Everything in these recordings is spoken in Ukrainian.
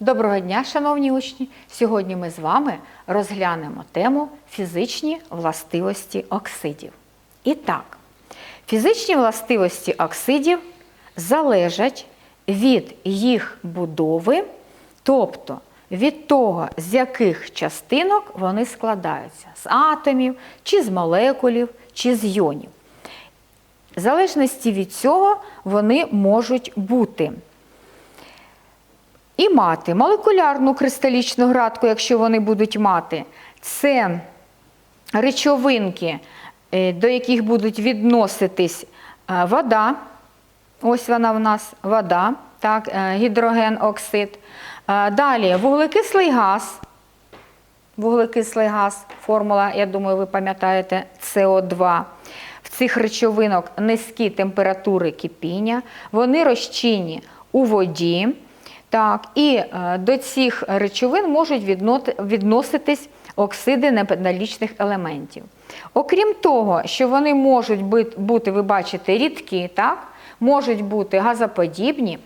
Доброго дня, шановні учні! Сьогодні ми з вами розглянемо тему фізичні властивості оксидів. І так, фізичні властивості оксидів залежать від їх будови, тобто від того, з яких частинок вони складаються, з атомів, чи з молекулів, чи з йонів. В залежності від цього вони можуть бути і мати молекулярну кристалічну градку, якщо вони будуть мати, це речовинки, е, до яких будуть відноситись е, вода. Ось вона в нас вода, так, е, гідроген, оксид. Далі вуглекислий газ. Вуглекислий газ, формула, я думаю, ви пам'ятаєте, СО2. Цих речовинок низькі температури кипіння, вони розчинні у воді. Так, і е, до цих речовин можуть відноситись оксиди неметалічних елементів. Окрім того, що вони можуть бути, ви бачите, рідкі, так, можуть бути газоподібні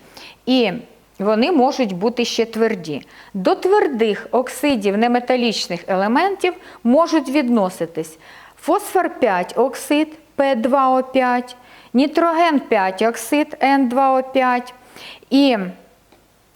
і вони можуть бути ще тверді. До твердих оксидів неметалічних елементів можуть відноситись фосфор 5 оксид П2О5, нітроген 5 оксид Н2О5 і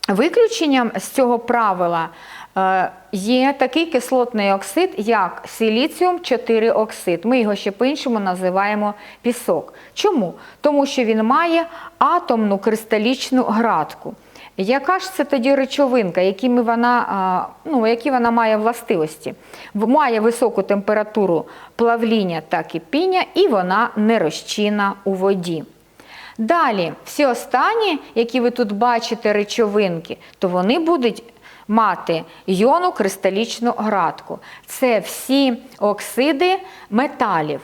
Виключенням з цього правила е, є такий кислотний оксид, як силіціум 4 оксид. Ми його ще по-іншому називаємо пісок. Чому? Тому що він має атомну кристалічну градку. Яка ж це тоді речовинка, якими вона, ну, які вона має властивості? Має високу температуру плавління та кипіння, і вона не розчинна у воді. Далі, всі останні, які ви тут бачите, речовинки, то вони будуть мати йону кристалічну градку. Це всі оксиди металів.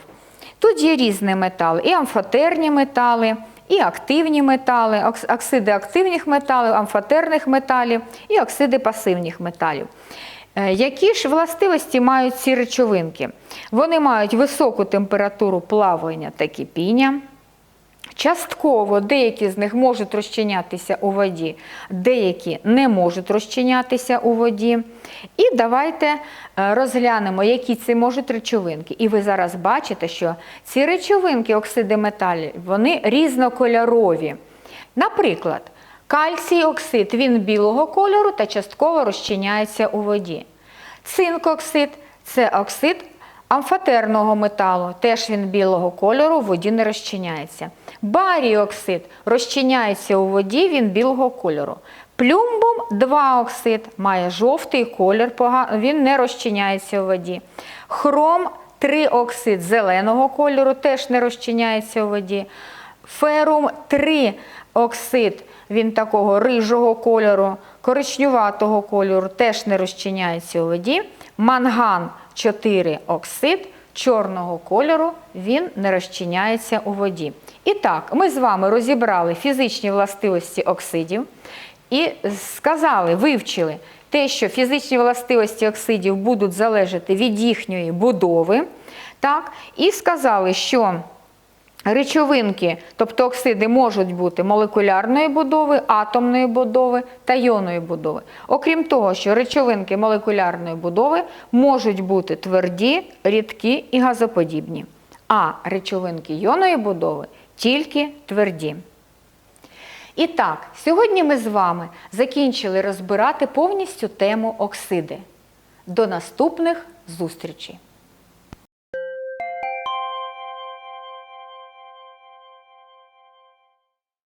Тут є різні метали, і амфотерні метали, і активні метали, оксиди активних металів, амфотерних металів і оксиди пасивних металів. Е, Які ж властивості мають ці речовинки? Вони мають високу температуру плавання та кипіння. Частково деякі з них можуть розчинятися у воді, деякі не можуть розчинятися у воді. І давайте е, розглянемо, які це можуть речовинки. І ви зараз бачите, що ці речовинки, оксиди металів, вони різнокольорові. Наприклад, кальцій оксид він білого кольору та частково розчиняється у воді. Цинкоксид це оксид амфотерного металу, теж він білого кольору, в воді не розчиняється. Барій оксид розчиняється у воді, він білого кольору. Плюмбум 2 оксид має жовтий колір, він не розчиняється у воді. Хром 3 оксид зеленого кольору, теж не розчиняється у воді. Ферум 3 оксид, він такого рижого кольору, коричневатого кольору, теж не розчиняється у воді. Манган 4 оксид чорного кольору, він не розчиняється у воді. І так, ми з вами розібрали фізичні властивості оксидів і сказали, вивчили те, що фізичні властивості оксидів будуть залежати від їхньої будови. Так, і сказали, що Речовинки, тобто оксиди, можуть бути молекулярної будови, атомної будови та йонної будови. Окрім того, що речовинки молекулярної будови можуть бути тверді, рідкі і газоподібні, а речовинки йонної будови тільки тверді. І так, сьогодні ми з вами закінчили розбирати повністю тему оксиди. До наступних зустрічей!